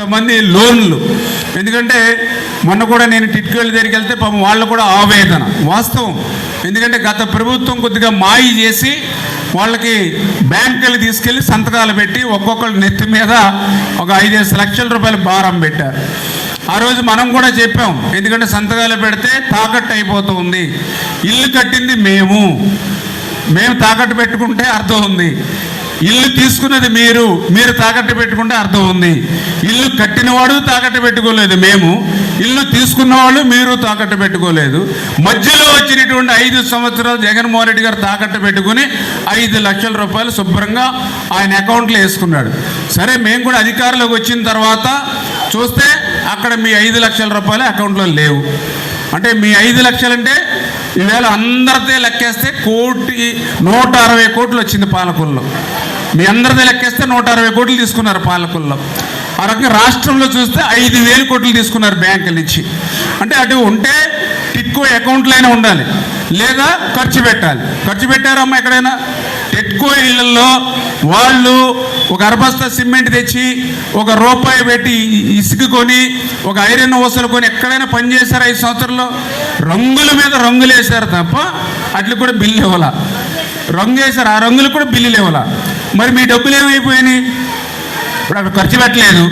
కొంతమంది లోన్లు. ఎందుకంటే మొన్న కూడా నేను టిట్కోళ్ళ దగ్గరికి వెళ్తే పాపం వాళ్ళు కూడా ఆవేదన వాస్తవం. ఎందుకంటే గత ప్రభుత్వం కొద్దిగా మాయి చేసి వాళ్ళకి బ్యాంకులు తీసుకెళ్ళి సంతకాలు పెట్టి ఒక్కొక్కరు నెత్తి మీద ఒక ఐదేసి లక్షల రూపాయల భారం పెట్టారు ఆ రోజు మనం కూడా చెప్పాం ఎందుకంటే సంతకాలు పెడితే తాకట్టు అయిపోతుంది. ఇల్లు కట్టింది మేము. మేము తాకట్టు పెట్టుకుంటే అర్థం ఉంది. ఇల్లు తీసుకున్నది మీరు మీరు తాకట్టు పెట్టుకుంటే అర్థం ఉంది. ఇల్లు కట్టినవాడు తాకట్టు పెట్టుకోలేదు మేము. ఇల్లు తీసుకున్నవాళ్ళు మీరు తాకట్టు పెట్టుకోలేదు. మధ్యలో వచ్చినటువంటి ఐదు సంవత్సరాలు జగన్మోహన్ రెడ్డి గారు తాకట్టు పెట్టుకుని ఐదు లక్షల రూపాయలు శుభ్రంగా ఆయన అకౌంట్లో వేసుకున్నాడు. సరే మేము కూడా అధికారంలోకి వచ్చిన తర్వాత చూస్తే అక్కడ మీ ఐదు లక్షల రూపాయలు అకౌంట్లో లేవు. అంటే మీ ఐదు లక్షలంటే ఈవేళ అందరితో లెక్కేస్తే కోటి నూట అరవై కోట్లు వచ్చింది పాలకుల్లో. మీ అందరిదే లెక్కేస్తే నూట అరవై కోట్లు తీసుకున్నారు పాలకుల్లో. ఆ రకంగా రాష్ట్రంలో చూస్తే ఐదు వేలు కోట్లు తీసుకున్నారు బ్యాంకుల నుంచి. అంటే అటు ఉంటే టిక్కో అకౌంట్లో అయినా ఉండాలి. లేదా ఖర్చు పెట్టాలి. ఖర్చు పెట్టారమ్మా ఎక్కడైనా? టెట్కో ఇళ్ళలో వాళ్ళు ఒక అరబస్తా సిమెంట్ తెచ్చి ఒక రూపాయి పెట్టి ఇసుక కొని ఒక ఐరన్ ఊసలు కొని ఎక్కడైనా పని చేశారు ఐదు సంవత్సరాల్లో? రంగుల మీద రంగులు వేశారు తప్ప అట్లు కూడా బిల్లు ఇవ్వాల. రంగు వేశారు. ఆ రంగులు కూడా బిల్లులు ఇవ్వాల. మరి మీ డబ్బులు ఏమైపోయినాయి? ఇప్పుడు అక్కడ ఖర్చు పెట్టలేదు.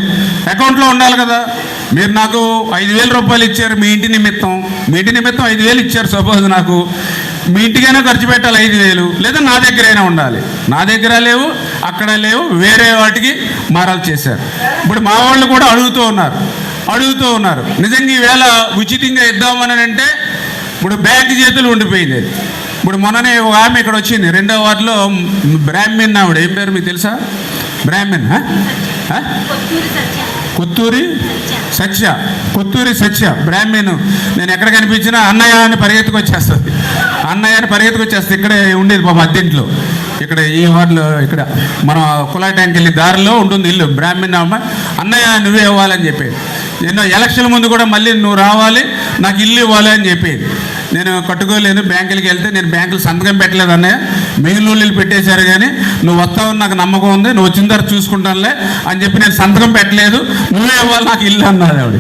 అకౌంట్లో ఉండాలి కదా. మీరు నాకు ఐదు వేల రూపాయలు ఇచ్చారు మీ ఇంటి నిమిత్తం. మీ ఇంటి నిమిత్తం ఐదు వేలు ఇచ్చారు సపోజ్ నాకు. మీ ఇంటికైనా ఖర్చు పెట్టాలి ఐదు వేలు. లేదా నా దగ్గరైనా ఉండాలి. నా దగ్గర లేవు అక్కడ లేవు వేరే వాటికి మారాలు చేశారు. ఇప్పుడు మా వాళ్ళు కూడా అడుగుతూ ఉన్నారు. అడుగుతూ ఉన్నారు. నిజంగా ఈవేళ ఉచితంగా ఇద్దామని అంటే ఇప్పుడు బ్యాంక్ చేతులు ఉండిపోయింది. ఇప్పుడు మొన్ననే ఒక ఆమె ఇక్కడ వచ్చింది. రెండో వార్డులో బ్రాహ్మణ్ ఆవిడ. ఏం పేరు మీకు తెలుసా? ఆ? కొత్తూరు సత్య. కొత్తూరి సత్య. బ్రాహ్మణ్. నేను ఎక్కడ కనిపించినా అన్నయ్య అని పరిగెత్తుకు వచ్చేస్తుంది. అన్నయ్య అని పరిగెత్తుకు వచ్చేస్తుంది. ఇక్కడే ఉండేది పాపం అద్దెంట్లో. ఇక్కడ ఈ వార్డులో ఇక్కడ మనం ట్యాంక్ వెళ్ళి దారిలో ఉంటుంది ఇల్లు. బ్రాహ్మణ్ అమ్మ అన్నయ్య నువ్వే ఇవ్వాలని చెప్పేది. ఎన్నో ఎలక్షన్ ముందు కూడా మళ్ళీ నువ్వు రావాలి నాకు ఇల్లు ఇవ్వాలి అని చెప్పేది. నేను కట్టుకోలేను బ్యాంకులకి వెళ్తే నేను బ్యాంకులు సంతకం పెట్టలేదు అన్నయ్య. మిగిలిన పెట్టేశారు కానీ నువ్వు వస్తావని నాకు నమ్మకం ఉంది నువ్వు వచ్చిన తర్వాత చూసుకుంటానులే అని చెప్పి నేను సంతకం పెట్టలేదు. నువ్వే ఇవ్వాలి నాకు ఇల్లు అన్నది ఆవిడ.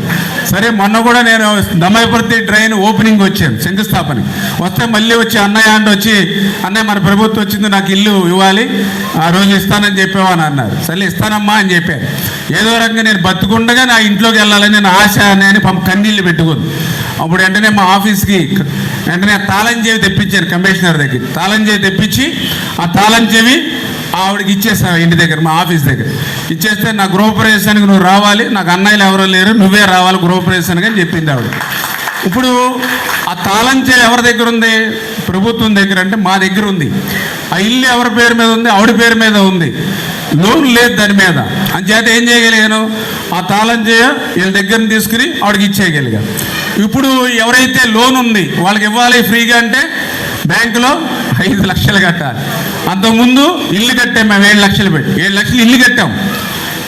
సరే మొన్న కూడా నేను దమాయపర్తి ట్రైన్ ఓపెనింగ్ వచ్చాను శంకుస్థాపన వస్తే మళ్ళీ వచ్చి అన్నయ్య అంటే వచ్చి అన్నయ్య మన ప్రభుత్వం వచ్చింది నాకు ఇల్లు ఇవ్వాలి ఆ రోజు ఇస్తానని చెప్పావని అన్నారు. సరే ఇస్తానమ్మా అని చెప్పారు. ఏదో రకంగా నేను బతుకుండగా నా ఇంట్లోకి వెళ్ళాలని నేను ఆశ అని పంప కన్నీళ్ళు పెట్టుకుంది. అప్పుడు వెంటనే మా ఆఫీస్కి వెంటనే తాళం చెవి తెప్పించాను కమిషనర్ దగ్గర తాళం చెవి తెప్పించి ఆ తాళం చెవి ఆవిడకి ఇచ్చేసా ఇంటి దగ్గర మా ఆఫీస్ దగ్గర. ఇచ్చేస్తే నా గృహప్రవేశానికి నువ్వు రావాలి నాకు అన్నయ్యలు ఎవరో లేరు నువ్వే రావాలి గృహప్రవేశానికి అని చెప్పింది ఆవిడ. ఇప్పుడు ఆ తాళం చెవి ఎవరి దగ్గర ఉంది? ప్రభుత్వం దగ్గర అంటే మా దగ్గర ఉంది. ఆ ఇల్లు ఎవరి పేరు మీద ఉంది? ఆవిడ పేరు మీద ఉంది. లోన్ లేదు దాని మీద. అంచేత ఏం చేయగలిగాను? ఆ తాళం చేయ వీళ్ళ దగ్గర తీసుకుని ఆవిడకి ఇచ్చేయగలిగాను ఇప్పుడు ఎవరైతే లోన్ ఉంది వాళ్ళకి ఇవ్వాలి ఫ్రీగా అంటే బ్యాంకులో ఐదు లక్షలు కట్టాలి. అంతకుముందు ఇల్లు కట్టాం మేము ఏడు లక్షలు పెట్టి ఏడు లక్షలు ఇల్లు కట్టాం.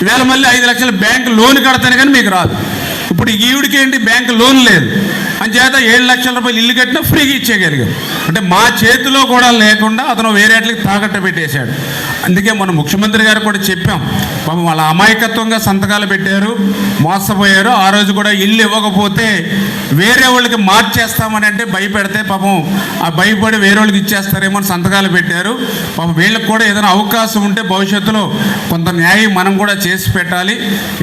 ఇవాళ మళ్ళీ ఐదు లక్షలు బ్యాంకు లోన్ కడతాను కానీ మీకు రాదు. ఇప్పుడు ఈవిడికి ఏంటి? బ్యాంకు లోన్ లేదు. అంచేత ఏడు లక్షల రూపాయలు ఇల్లు కట్టినా ఫ్రీగా ఇచ్చేయగలిగాం. అంటే మా చేతిలో కూడా లేకుండా అతను వేరేట్లకి తాకట్టు పెట్టేశాడు. అందుకే మన ముఖ్యమంత్రి గారు కూడా చెప్పాం పాపం వాళ్ళ అమాయకత్వంగా సంతకాలు పెట్టారు మోసపోయారు ఆ రోజు కూడా ఇల్లు ఇవ్వకపోతే వేరే వాళ్ళకి మార్చేస్తామని అంటే భయపెడితే పాపం ఆ భయపడి వేరే వాళ్ళకి ఇచ్చేస్తారేమో అని సంతకాలు పెట్టారు. పాపం వీళ్ళకి కూడా ఏదైనా అవకాశం ఉంటే భవిష్యత్తులో కొంత న్యాయం మనం కూడా చేసి పెట్టాలి.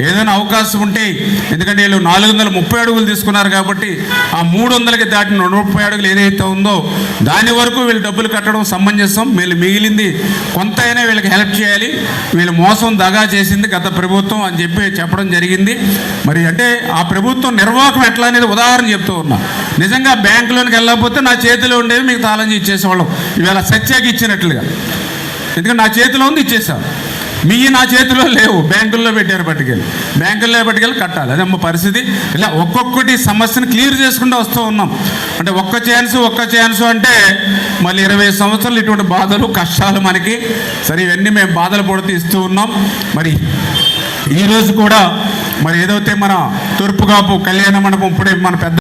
ఏదైనా అవకాశం ఉంటే ఎందుకంటే వీళ్ళు నాలుగు వందల ముప్పై అడుగులు తీసుకున్నారు కాబట్టి ఆ మూడు వందలకి దాటిన నూట ముప్పై అడుగులు ఏదైతే ఉందో దాని వరకు వీళ్ళు డబ్బులు కట్టడం సమంజసం. వీళ్ళు మిగిలింది కొంత అయినా వీళ్ళకి హెల్ప్ చేయాలి. వీళ్ళు మోసం దగా చేసింది గత ప్రభుత్వం అని చెప్పి చెప్పడం జరిగింది. మరి అంటే ఆ ప్రభుత్వం నిర్వాహకం ఎట్లా అనేది ఉదాహరణ చెప్తూ ఉన్నా. నిజంగా బ్యాంకులోనికి వెళ్ళకపోతే నా చేతిలో ఉండేవి మీకు తాళం ఇచ్చేసేవాళ్ళం. ఇవాళ సత్యాకి ఇచ్చినట్లుగా. ఎందుకంటే నా చేతిలో ఉంది ఇచ్చేసాం మీ నా చేతిలో లేవు. బ్యాంకుల్లో పెట్టారు పట్టుకెళ్ళి. బ్యాంకుల్లో పట్టుకెళ్ళి కట్టాలి. అదే మా పరిస్థితి. ఇలా ఒక్కొక్కటి సమస్యను క్లియర్ చేసుకుంటూ వస్తూ ఉన్నాం. అంటే ఒక్క ఛాన్స్ ఒక్క ఛాన్స్ అంటే మళ్ళీ ఇరవై సంవత్సరాలు ఇటువంటి బాధలు కష్టాలు మనకి. సరే ఇవన్నీ మేము బాధలు పడుతూ ఇస్తూ ఉన్నాం. మరి ఈరోజు కూడా మరి ఏదైతే మన తూర్పుగాపు కళ్యాణ మండపం ఇప్పుడే మన పెద్ద